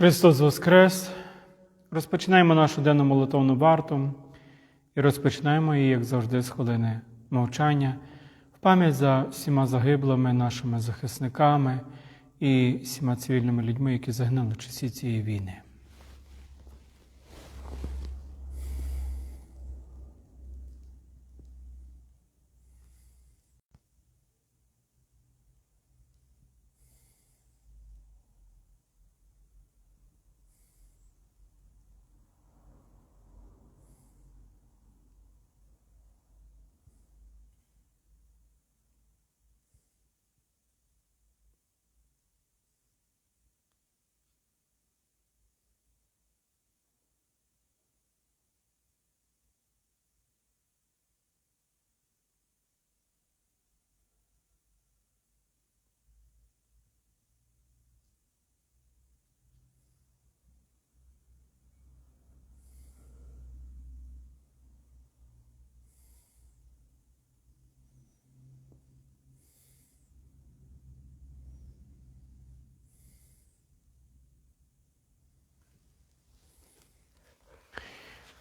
Христос Воскрес! Розпочинаємо нашу денну молитовну варту і розпочинаємо її, як завжди, з хвилини мовчання в пам'ять за всіма загиблими нашими захисниками і всіма цивільними людьми, які загинули в часі цієї війни.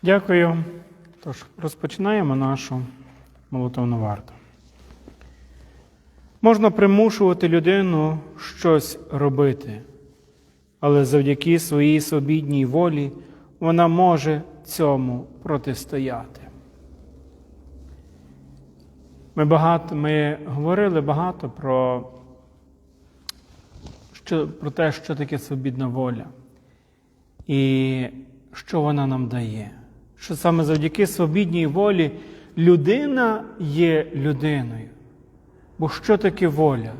Дякую. Тож, розпочинаємо нашу молитовну варту. Можна примушувати людину щось робити, але завдяки своїй свобідній волі вона може цьому протистояти. Ми, багато, ми говорили багато про, що, про те, що таке свобідна воля і що вона нам дає. Що саме завдяки свобідній волі людина є людиною. Бо що таке воля?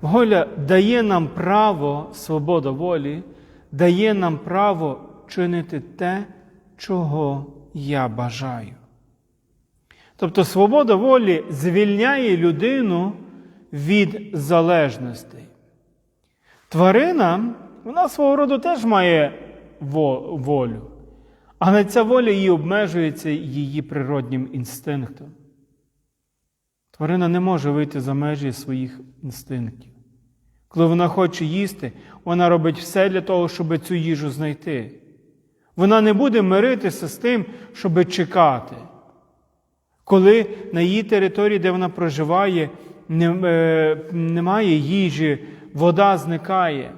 Воля дає нам право, свобода волі, дає нам право чинити те, чого я бажаю. Тобто свобода волі звільняє людину від залежностей. Тварина, вона свого роду теж має волю, але ця воля її обмежується її природнім інстинктом. Тварина не може вийти за межі своїх інстинктів. Коли вона хоче їсти, вона робить все для того, щоб цю їжу знайти. Вона не буде миритися з тим, щоб чекати. Коли на її території, де вона проживає, немає їжі, вода зникає.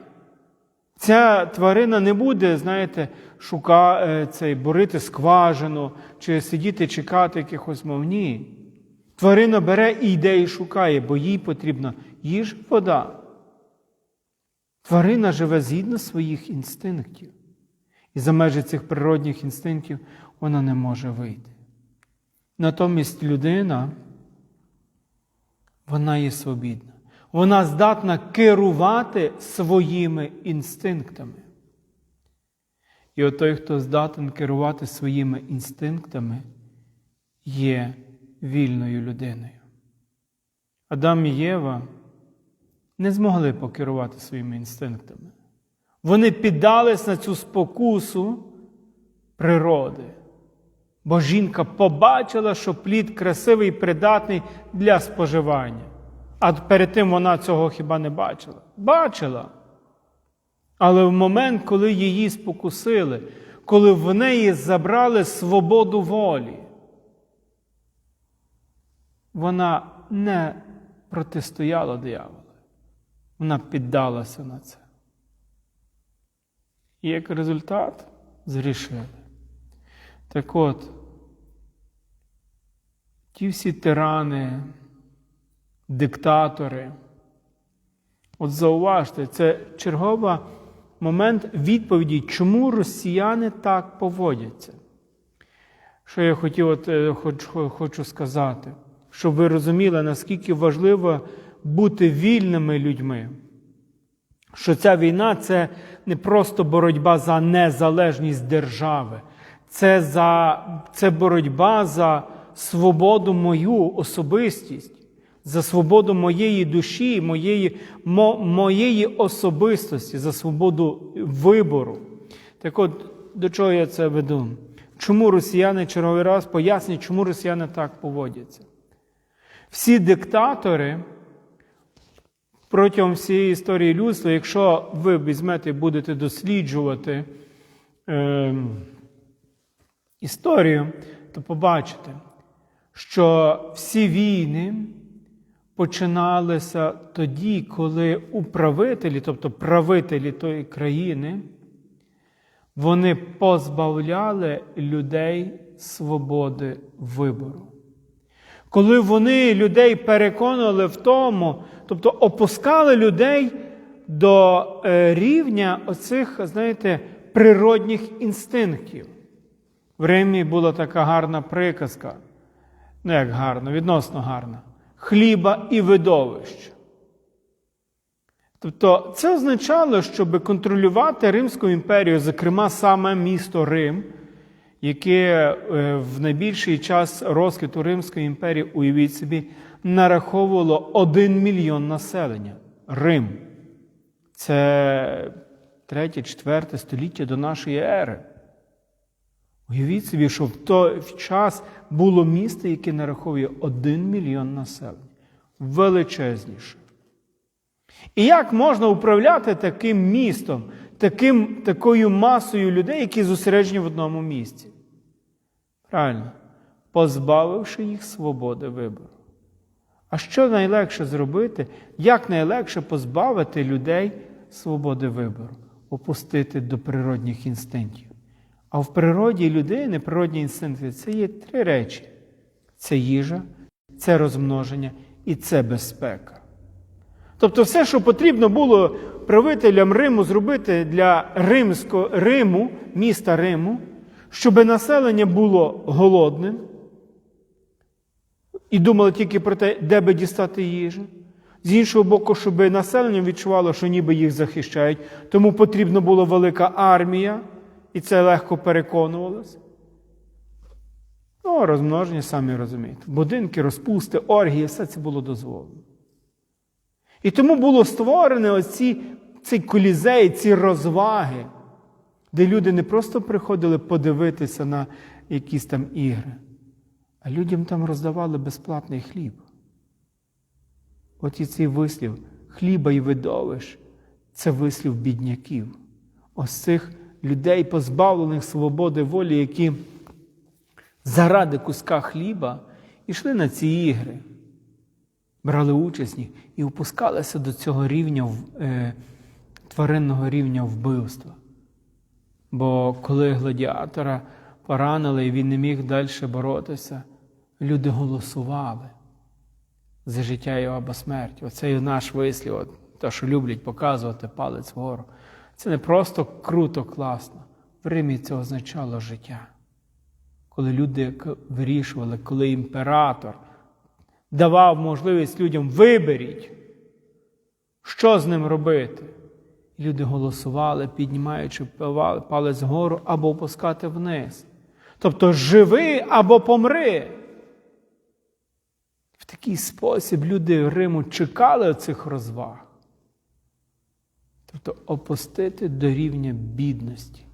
Ця тварина не буде, знаєте, шука, цей, борити скважину чи сидіти чекати якихось мов. Ні. Тварина бере і йде і шукає, бо їй потрібна їж, вода. Тварина живе згідно своїх інстинктів. І за межі цих природних інстинктів вона не може вийти. Натомість людина, вона є свобідна. Вона здатна керувати своїми інстинктами. І от той, хто здатен керувати своїми інстинктами, є вільною людиною. Адам і Єва не змогли покерувати своїми інстинктами. Вони піддались на цю спокусу природи. Бо жінка побачила, що плід красивий і придатний для споживання. А перед тим вона цього хіба не бачила? Бачила. Але в момент, коли її спокусили, коли в неї забрали свободу волі, вона не протистояла дияволу. Вона піддалася на це. І як результат зрішили. Так от, ті всі тирани, диктатори, от зауважте, це черговий момент відповіді, чому росіяни так поводяться. Що я хотів, от, хочу, хочу сказати, щоб ви розуміли, наскільки важливо бути вільними людьми. Що ця війна це не просто боротьба за незалежність держави, це, за, це боротьба за свободу мою особистість, за свободу моєї душі, моєї, мо, моєї особистості, за свободу вибору. Так от, до чого я це веду? Чому росіяни черговий раз пояснюють, чому росіяни так поводяться? Всі диктатори протягом всієї історії людства, якщо ви візьмете і будете досліджувати е, історію, то побачите, що всі війни починалися тоді, коли управителі, тобто правителі тої країни, вони позбавляли людей свободи вибору. Коли вони людей переконували в тому, тобто опускали людей до е, рівня оцих, знаєте, природних інстинктів. В Римі була така гарна приказка, ну як гарна, відносно гарна, хліба і видовищ. Тобто це означало, щоб контролювати Римську імперію, зокрема саме місто Рим, яке е, в найбільший час розквіту Римської імперії, уявіть собі, нараховувало 1 мільйон населення. Рим. Це 3-4 століття до нашої ери. Уявіть собі, що в той час було місто, яке нараховує 1 мільйон населення. Величезніше. І як можна управляти таким містом, таким, такою масою людей, які зосереджені в одному місці? Правильно, позбавивши їх свободи вибору. А що найлегше зробити? Як найлегше позбавити людей свободи вибору? Опустити до природних інстинктів. А в природі людини природні інстинкти це є три речі: це їжа, це розмноження і це безпека. Тобто, все, що потрібно було правителям Риму зробити для Римського Риму, міста Риму, щоб населення було голодним і думало тільки про те, де би дістати їжу. З іншого боку, щоб населення відчувало, що ніби їх захищають, тому потрібна була велика армія, і це легко переконувалося. Ну, розмноження, самі розумієте. Будинки, розпусти, оргії, все це було дозволено. І тому було створене оці, цей колізей, ці розваги, де люди не просто приходили подивитися на якісь там ігри, а людям там роздавали безплатний хліб. От і цей вислів хліба і видовищ це вислів бідняків, ось цих людей, позбавлених свободи волі, які заради куска хліба йшли на ці ігри брали участь і опускалися до цього рівня е, тваринного рівня вбивства. Бо коли гладіатора поранили і він не міг далі боротися, люди голосували за життя його або смерть. Оцей наш вислів, те, що люблять показувати палець вгору. Це не просто круто, класно. В Римі це означало життя. Коли люди вирішували, коли імператор давав можливість людям виберіть, що з ним робити. Люди голосували, піднімаючи палець вгору або опускати вниз. Тобто живи або помри. В такий спосіб люди Риму чекали цих розваг. Тобто опустити до рівня бідності.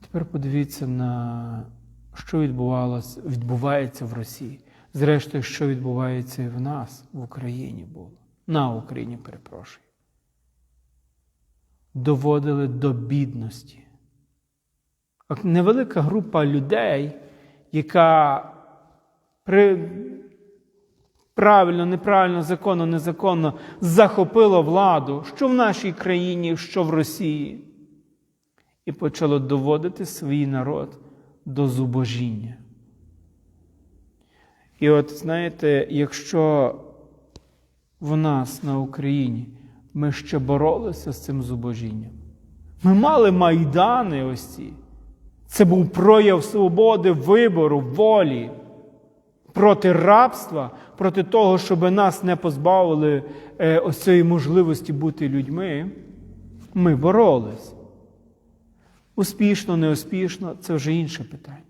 Тепер подивіться на що відбувалося, відбувається в Росії. Зрештою, що відбувається і в нас, в Україні було. На Україні, перепрошую. Доводили до бідності. Невелика група людей, яка при... правильно, неправильно, законно, незаконно захопила владу, що в нашій країні, що в Росії, і почало доводити свій народ до зубожіння. І от знаєте, якщо в нас на Україні ми ще боролися з цим зубожінням, ми мали майдани ось ці. Це був прояв свободи, вибору, волі проти рабства, проти того, щоб нас не позбавили е, ось цієї можливості бути людьми. Ми боролись. Успішно, неуспішно це вже інше питання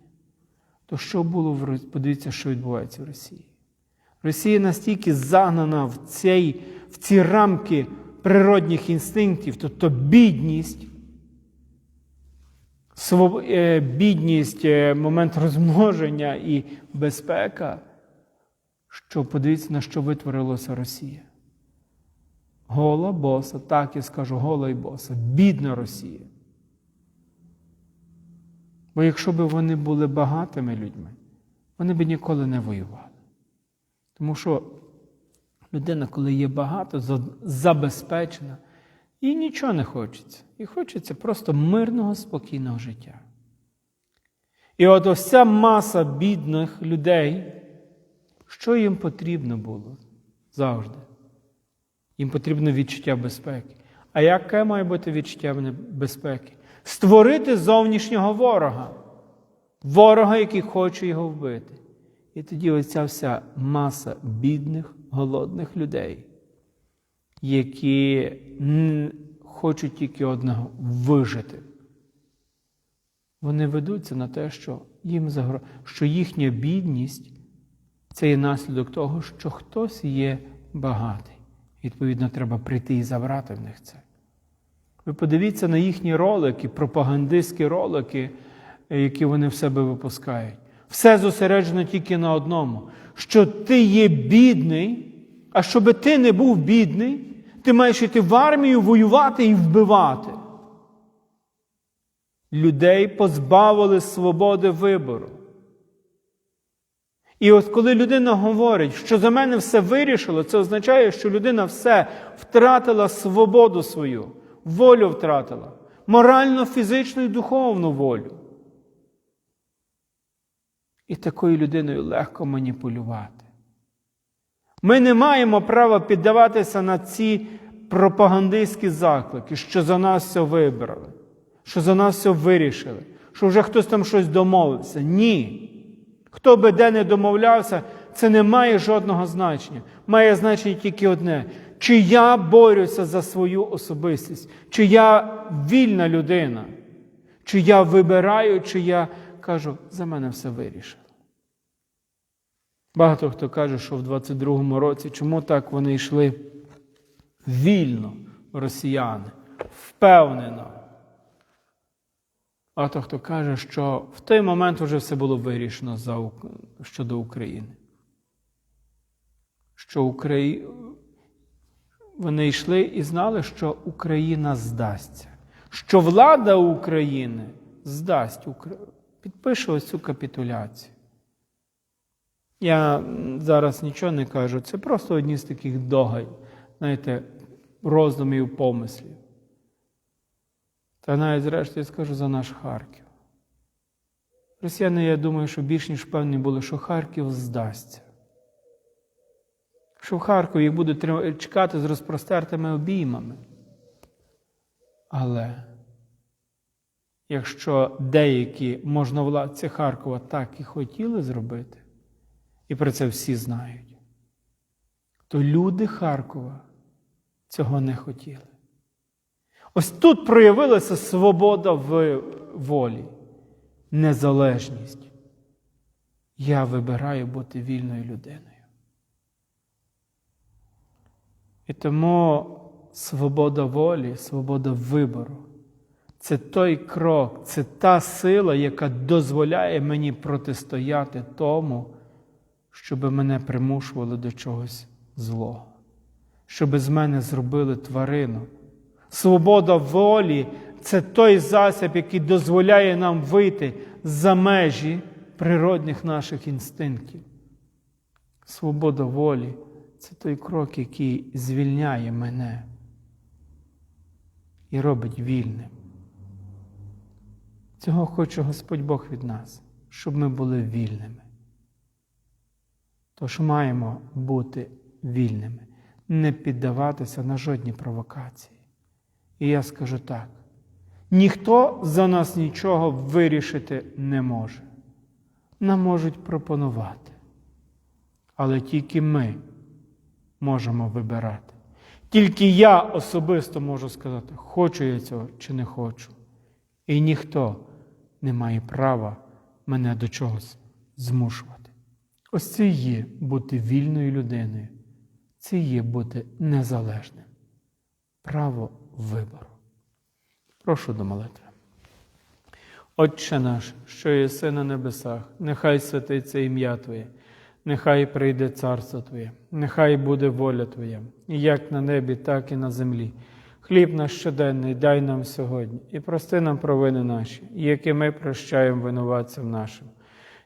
то що було в Подивіться, що відбувається в Росії. Росія настільки загнана в, цей, в ці рамки природних інстинктів, тобто бідність, бідність, е, момент розмноження і безпека, що подивіться, на що витворилася Росія. Гола боса, так і скажу, гола і боса. Бідна Росія. Бо якщо б вони були багатими людьми, вони б ніколи не воювали. Тому що людина, коли є багато, забезпечена, їй нічого не хочеться. І хочеться просто мирного, спокійного життя. І от ось ця маса бідних людей, що їм потрібно було завжди? Їм потрібно відчуття безпеки. А яке має бути відчуття безпеки? Створити зовнішнього ворога, ворога, який хоче його вбити. І тоді оця вся маса бідних, голодних людей, які хочуть тільки одного вижити. Вони ведуться на те, що їм загро... що їхня бідність це є наслідок того, що хтось є багатий. Відповідно, треба прийти і забрати в них це. Ви подивіться на їхні ролики, пропагандистські ролики, е, які вони в себе випускають. Все зосереджено тільки на одному: що ти є бідний, а щоб ти не був бідний, ти маєш йти в армію воювати і вбивати. Людей позбавили свободи вибору. І от коли людина говорить, що за мене все вирішило, це означає, що людина все втратила свободу свою, волю втратила, морально, фізичну і духовну волю. І такою людиною легко маніпулювати. Ми не маємо права піддаватися на ці пропагандистські заклики, що за нас все вибрали, що за нас все вирішили, що вже хтось там щось домовився. Ні. Хто би де не домовлявся, це не має жодного значення. Має значення тільки одне: чи я борюся за свою особистість, чи я вільна людина, чи я вибираю, чи я кажу, за мене все вирішили. Багато хто каже, що в 22-му році, чому так вони йшли вільно, росіяни, впевнено. Багато хто каже, що в той момент вже все було вирішено за, щодо України. Що Украї... вони йшли і знали, що Україна здасться, що влада України здасть, підпише ось цю капітуляцію. Я зараз нічого не кажу, це просто одні з таких догад, знаєте, роздумів, помислів. Та навіть зрештою я скажу за наш Харків. Росіяни, я думаю, що більш ніж певні були, що Харків здасться. Що в Харкові їх будуть чекати з розпростертими обіймами. Але якщо деякі можновладці Харкова так і хотіли зробити, і про це всі знають, то люди Харкова цього не хотіли. Ось тут проявилася свобода в волі, незалежність. Я вибираю бути вільною людиною. І тому свобода волі, свобода вибору це той крок, це та сила, яка дозволяє мені протистояти тому, щоб мене примушували до чогось злого, щоб з мене зробили тварину. Свобода волі це той засіб, який дозволяє нам вийти за межі природних наших інстинктів. Свобода волі це той крок, який звільняє мене і робить вільним. Цього хоче Господь Бог від нас, щоб ми були вільними. Тож маємо бути вільними, не піддаватися на жодні провокації. І я скажу так: ніхто за нас нічого вирішити не може. Нам можуть пропонувати. Але тільки ми можемо вибирати. Тільки я особисто можу сказати, хочу я цього чи не хочу. І ніхто не має права мене до чогось змушувати. Ось це є бути вільною людиною. Це є бути незалежним. Право вибору. Прошу до молитви. Отче наш, що єси на небесах, нехай святиться ім'я Твоє, Нехай прийде царство Твоє, нехай буде воля Твоя, як на небі, так і на землі. Хліб наш щоденний дай нам сьогодні, і прости нам провини наші, які ми прощаємо винуватцям нашим.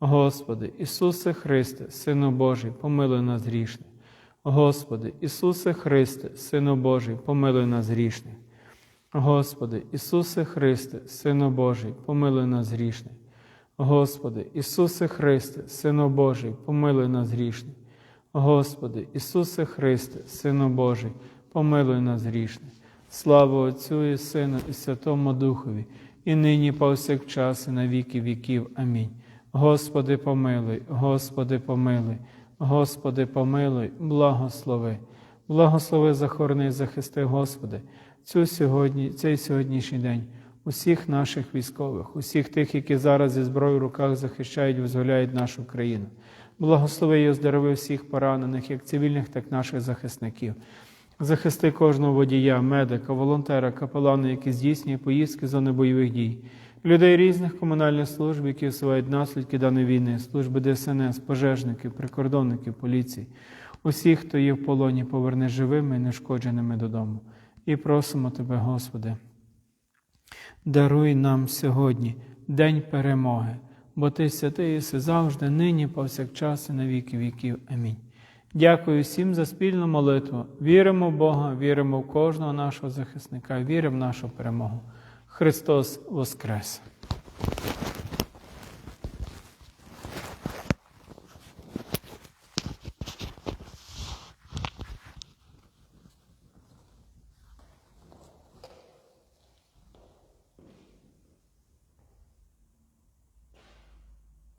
Господи, Ісусе Христе, Сину Божий, помилуй нас грішних. Господи, Ісусе Христе, Сину Божий, помилуй нас грішних. Господи, Ісусе Христе, Сину Божий, помилуй нас грішних. Господи, Ісусе Христе, Сину Божий, помилуй нас грішних. Господи, Ісусе Христе, Сину Божий, помилуй нас грішних. Слава Отцю і Сину, і Святому Духові, і нині повсякчас, і на віки віків. Амінь. Господи, помилуй, Господи, помилуй, Господи, помилуй, благослови. Благослови, захорони, захисти, Господи, цю сьогодні, цей сьогоднішній день, усіх наших військових, усіх тих, які зараз зі зброєю в руках захищають, визволяють нашу країну. Благослови і оздорови всіх поранених, як цивільних, так і наших захисників. Захисти кожного водія, медика, волонтера, капелана, які здійснює поїздки зони бойових дій, людей різних комунальних служб, які усувають наслідки даної війни, служби ДСНС, пожежників, прикордонників, поліції, усіх, хто є в полоні, поверни живими і нешкодженими додому. І просимо Тебе, Господи, даруй нам сьогодні день перемоги, бо Ти святий єси завжди, нині, повсякчас і на віки віків. Амінь. Дякую всім за спільну молитву. Віримо в Бога, віримо в кожного нашого захисника, віримо в нашу перемогу. Христос Воскрес!